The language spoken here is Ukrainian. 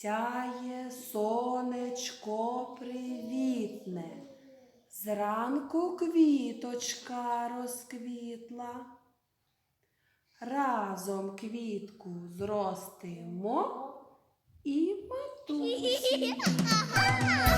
Сяє сонечко привітне, зранку квіточка розквітла. Разом квітку зростимо і матусі.